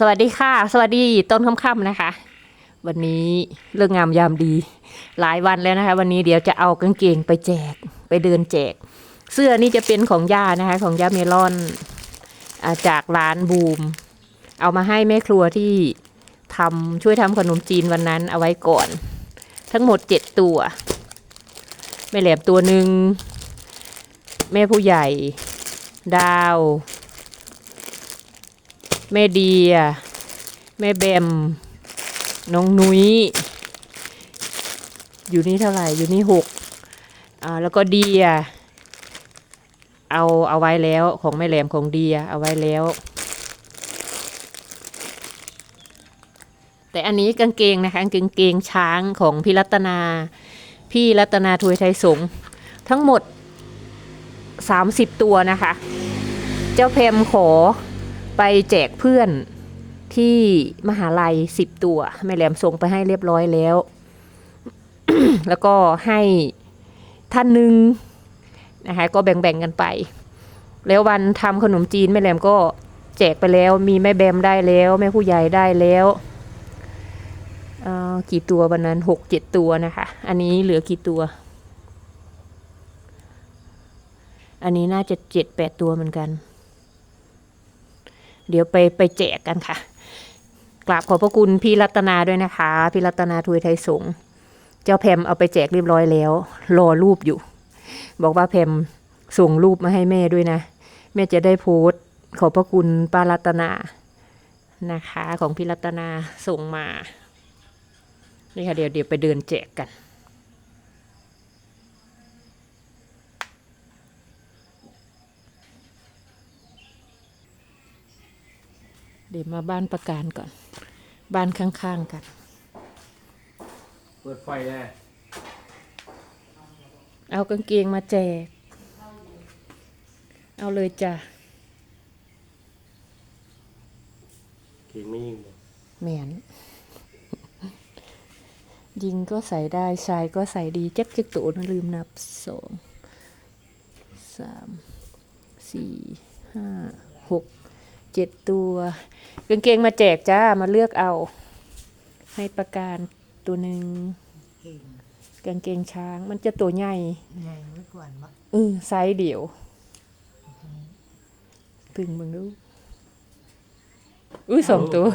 สวัสดีค่ะ สวัสดีต้นค่ำๆนะคะ วันนี้เรื่องงามยามดี หลายวันแล้วนะคะ วันนี้เดี๋ยวจะเอากางเกงไปแจกไปเดินแจก เสื้อนี่จะเป็นของย่านะคะ ของย่าเมลอนอาจากร้านบูม เอามาให้แม่ครัวที่ทำช่วยทำขนมจีนวันนั้นเอาไว้ก่อน ทั้งหมดเจ็ดตัว แม่แหลมตัวหนึ่งแม่ผู้ใหญ่ ดาว แม่เดีย แม่แบม น้องนุ้ย อยู่นี่เท่าไหร่ อยู่นี่หกอ่าแล้วก็เดีย เอาเอาไว้แล้วของแม่แหลมของเดียเอาไว้แล้ว แต่อันนี้กางเกงนะคะกางเกงช้างของพี่รัตนา พี่รัตนาทวยไทยสงทั้งหมด 30 ตัวนะคะ เจ้าเพมขอ ไปแจกเพื่อนที่มหาลัยสิบตัว แม่แหลมส่งไปให้เรียบร้อยแล้ว แล้วก็ให้ท่านหนึ่งนะคะก็แบ่งๆกันไป แล้ววันทำขนมจีนแม่แหลมก็แจกไปแล้ว มีแม่แบมได้แล้ว แม่ผู้ใหญ่ได้แล้วกี่ตัววันนั้นหกเจ็ดตัวนะคะ อันนี้เหลือกี่ตัว อันนี้น่าจะเจ็ดแปดตัวเหมือนกัน เดี๋ยวไปไปแจกกันค่ะ กราบขอบพระคุณพี่รัตนาด้วยนะคะ พี่รัตนาทวยไทยสงฆ์เจ้าแพมเอาไปแจกเรียบร้อยแล้ว รอรูปอยู่ บอกว่าแพมส่งรูปมาให้แม่ด้วยนะ แม่จะได้โพสต์ขอบพระคุณป้ารัตนานะคะ ของพี่รัตนาส่งมา นี่ค่ะเดี๋ยวเดี๋ยวไปเดินแจกกัน เดี๋ยวมาบ้านประการก่อน บ้านข้างๆกัน เปิดไฟแน่เอากางเกงมาแจก เอาเลยจ้ะเก่งไม่ยิงเลยแหมนยิงก็ใส่ได้ ชายก็ใส่ดีจักจักตัวนะลืมนับสองสามสี่ห้าหก เจ็ดตัวกางเกงมาแจกจ้ามาเลือกเอา ให้ประการตัวหนึ่งเก่งกางเกงช้าง มันจะตัวใหญ่ใหญ่ไว้ก่อนมะเออไซส์เดียวตึงมึงดูอุ้ยสองตัว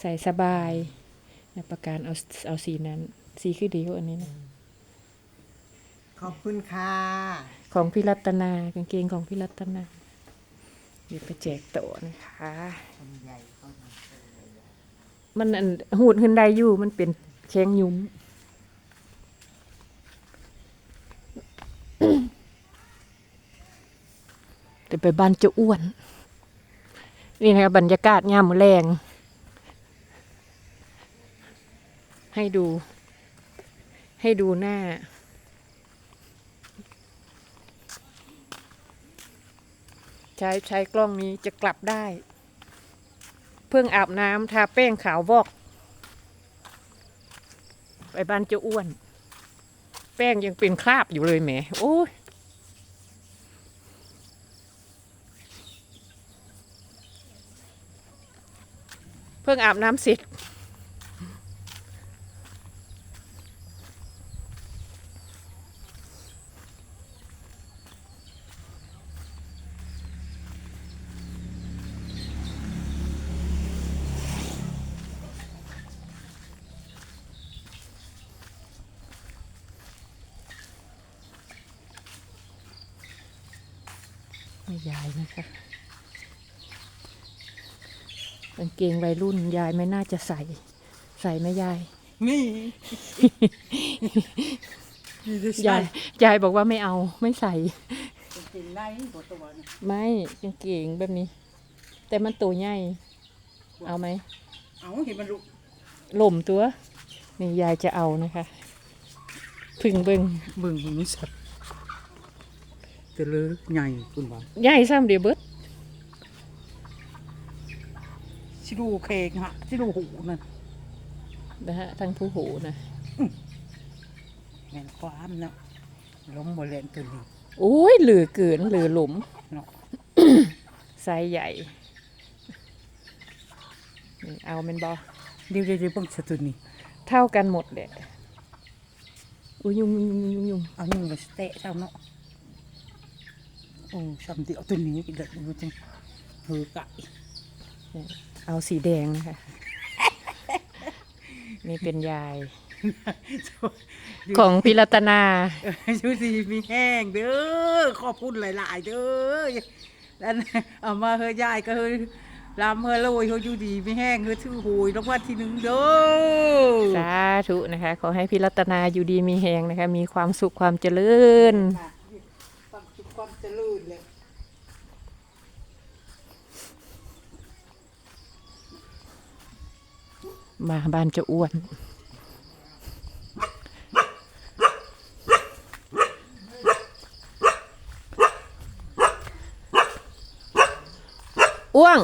ใส่สบายนะประการเอาเอาสีนั้น สีคือดีกว่าอันนี้นะขอบคุณค่ะ ของพี่รัตนากางเกงของพี่รัตนาี๋ยวไปแจกโตนะคะ มันอันหูดขึ้นได้อยู่ มันเป็นแข้งยุ้มเดี๋ยวไปบ้านจ้าอ้วน นี่นะคะบรรยากาศยามแรง ให้ดู ให้ดูหน้า ช้ใช้กล้องนี้จะกลับได้ เพิ่งอาบน้ำทาแป้งขาววอก ไปบ้านเจ้าอ้วน แป้งยังเป็นคราบอยู่เลยแหมโอ้ยเพิ่งอาบน้ำเสร็จ ไม่ยายนะคะกางเกงวัยรุ่นยายไม่น่าจะใส่ ใส่ไหม่ยายำนี่นี่จะยายยายบอกว่าไม่เอาไม่ใส่ กินได้ตัวตัวนะไม่กางเกงแบบนี้ แต่มันตัวใหญ่เอาไหมเอาเห็นมันลุกหล่มตัว นี่ยายจะเอานะคะ พึ่งเบิงเบิ่งมันสัตว์ แต่เลือใหญ่คุณบ่าใหญ่ซ้ำเดียวเบิดชิดูเคงฮะชิดูหูนั่นนะฮะทั้งผู้หูนะแม่นความเนาะล้มบ่แรงตัวนี้โอ้ยเหลือเกินเหลือหลุมเนาะไซส์ใหญ่นี่เอาเมนบอเดี๋ยวเดี๋ยวเดี๋ยวเบิ่งสตุนนี่เท่ากันหมดเลยอุ้ยยุงยุงยุงยุงยุงเอานึ่งไปสเตะเจ้าเนาะ โอ้สำเดียวตัวนี้กินเด็ดมันจังเหือไก่เอาสีแดงนะคะนี่เป็นยาย ของพิรัตนาเออชูสีมีแห้งเด้อขอบคุณหลาย ๆ เด้อแล้วเอามาเฮยายก็เฮยลำเฮยโรยเฮยอยู่ดีมีแห้งเฮยชื่อหวยรางวัลที่หนึ่งเด้อสาธุนะคะ ขอให้พิรัตนาอยู่ดีมีแหงนะคะ มีความสุขความเจริญความ สุขความเจริญเลยมาบ้านจะอ้วน อ้วง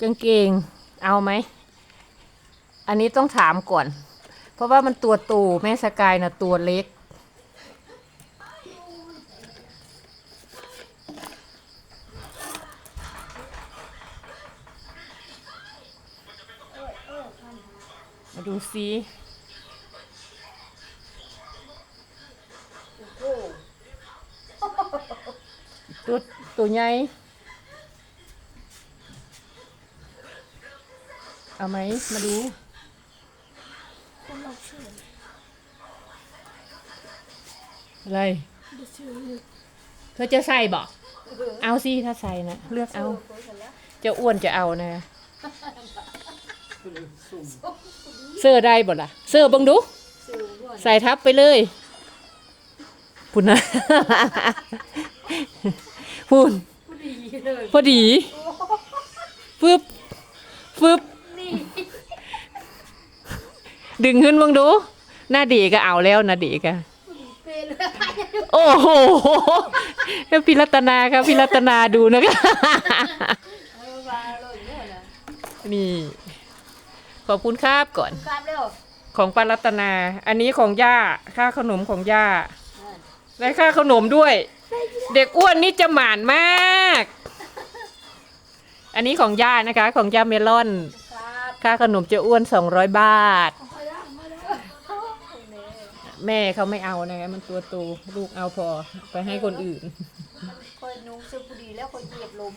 กางเกง เอาไหม อันนี้ต้องถามก่อน เพราะว่ามันตัวโตแม่สกายนะตัวเล็ก มาดูซิตัวตัวใหญ่เอาไหมมาดู อะไรเธอจะใส่บอกเอาสิถ้าใส่นะเลือกเอา จะอ้วนจะเอานะ เสื้อได้บ่ล่ะ เสื้อเบังดู ใส่ทับไปเลยพุ่นนะพุ่นพอดี ฟึบ ฟึบ ดึงขึ้นเบังดู หน้าดีก็เอาแล้วนะดีก็โอ้โหแล้วพิรัตนาครับพิรัตนาดูนะคะนี่ ขอบคุณครับก่อนครับเร็วของปารัตนา อันนี้ของย่า ค่าขนมของย่าและค่าขนมด้วย เด็กอ้วนนี่จะหมานมาก อันนี้ของย่านะคะ ของย่าเมลอนครับค่าขนมเจะอ้วนสองร้อยบาท แม่เขาไม่เอานะคะมันตัวโตลูกเอาพอไปให้คนอื่น คอยนุ่งเสื้อผู้ดีแล้วคอยเหยียบลม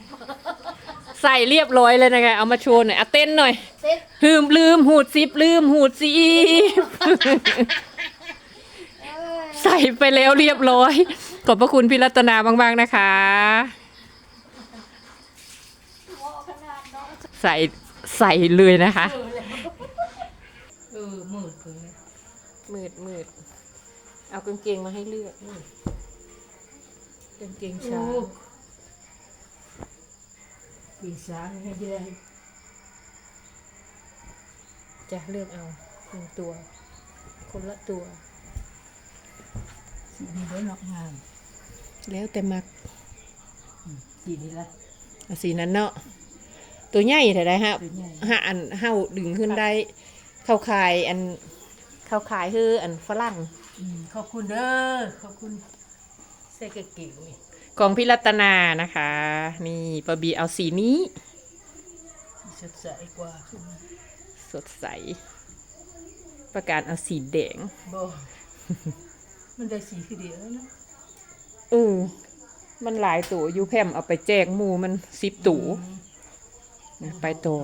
ใส่เรียบร้อยเลยนะคะเอามาโชว์หน่อยเอาเต้นหน่อยเซ็ตลืมลืมหูดซิบลืมหูดซิบเอ้ยใส่ไปแล้วเรียบร้อย ขอบพระคุณพี่รัตนามาก ๆ นะคะ เหมาะขนาดเนาะใส่ใส่เลยนะคะ เออมืดเพิ่ง มืดมืดเอากางเกงมาให้เลือกนี่กางเกงช้างปีศาจให้ได้จะเลือกเอาหนึ่งตัว คนละตัวสีนี้ได้นอกงาม แล้วแต่มักสีนี้ละเอาสีนั้นเนาะตัวใหญ่เท่าไรฮะตัวใหญ่หาอันเฮาดึงขึ้นได้ เข้าขายอัน เขาขายคืออันฝรั่งอขอบคุณเด้อขอบคุณเสื้อกเกงนี่ของพี่รัตนานะคะ นี่ปะบีเอาสีนี้สดใสกว่าสดใส ประกาศเอาสีแดงบมันได้สีคือเดียวนะเออมันหลายตัวอยู่แพมเอาไปแจกหมูมันสิบตัวไปโตอ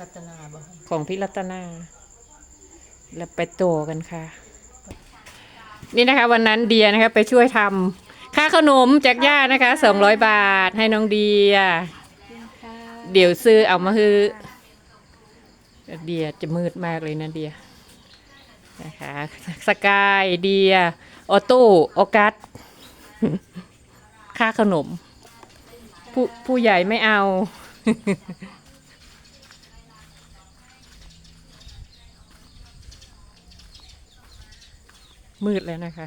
รัตนาบของพี่รัตนา แล้วไปโตกันค่ะ นี่นะคะ วันนั้นเดียนะคะ ไปช่วยทำค่าขนมจากย่านะคะสองร้อยบาทให้น้องเดีย เดี๋ยวซื้อเอามาคือเดียจะมืดมากเลยนะเดียนะคะสกายเดียออโต้ออกัสค่าขนม ผู้ผู้ใหญ่ไม่เอา มืดแล้วนะคะ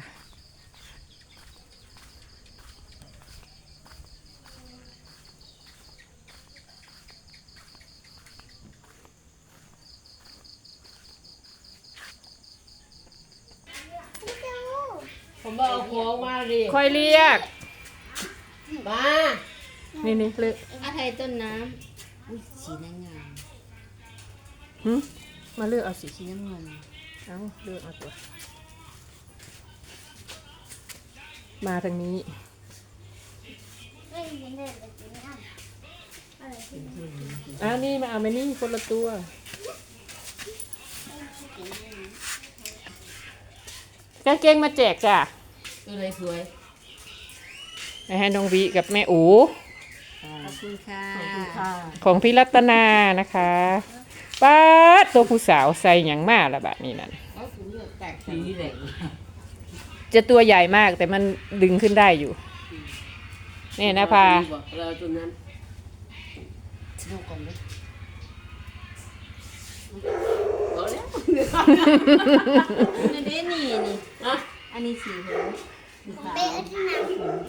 ไผมบอกเอาของมาดิค่อยเรียก มานี่นี่เลือกอาไทยต้นน้ำอุ๊ยสีน้ำงามหึมาเลือกเอาสิสีน้ำเงินเอาเลือกเอาตัว มาทางนี้เอ้ยยังไงแบบนี้อะอะไรที่มันอ้าวนี่มาเอามานี่คนละตัว กางเกงมาแจกจ้ะตัวเลยสวยไปให้น้องวิกับแม่อูขอบคุณค่ะ ของพี่รัตนานะคะป้าดตัวผู้สาวใส่หยังมากละแบบนี้นั่นเอาถุงเลือกแตกสีแดง จะตัวใหญ่มากแต่มันดึงขึ้นได้อยู่ นี่นะพาเราตัวนั้นสนุกกว่าไหมเอาแล้วนี่นี่นี่อะอันนี้สีเหลืองสีขาวเป๊ะที่นั่ง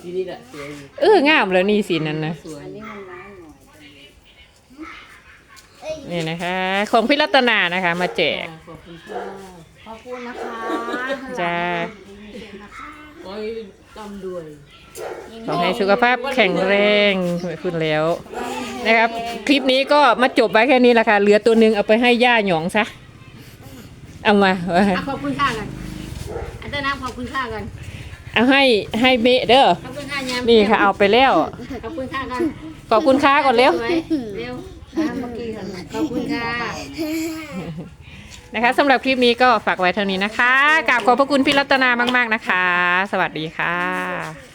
สีนี่แหละสวยเอองามแล้วนี่สีนั้นนะสวยอันนี้มันร้ายหน่อยเอ้ยนี่นะคะ ของพี่รัตนานะคะ มาแจกขอบคุณค่ะขอบคุณนะคะจ้า โอ้ยตำด้วยขอให้สุขภาพแข็งแรงคุณแล้วนะครับ คลิปนี้ก็มาจบไว้แค่นี้ละค่ะเหลือตัวหนึ่งเอาไปให้ย่าหยองซะเอามาอะขอบคุณค่ากันอันเต้นน้ำขอบคุณค่ากันเอาให้ให้เมะเด้อขอบคุณค่ายามนี่ค่ะเอาไปแล้วขอบคุณค่ากันขอบคุณค้าก่อนเร็วสวยเร็วอะเมื่อกี้กันขอบคุณค่ะ นะคะสำหรับคลิปนี้ก็ฝากไว้เท่านี้นะคะกราบขอบพระคุณพี่รัตนามาก ๆนะคะ สวัสดีค่ะ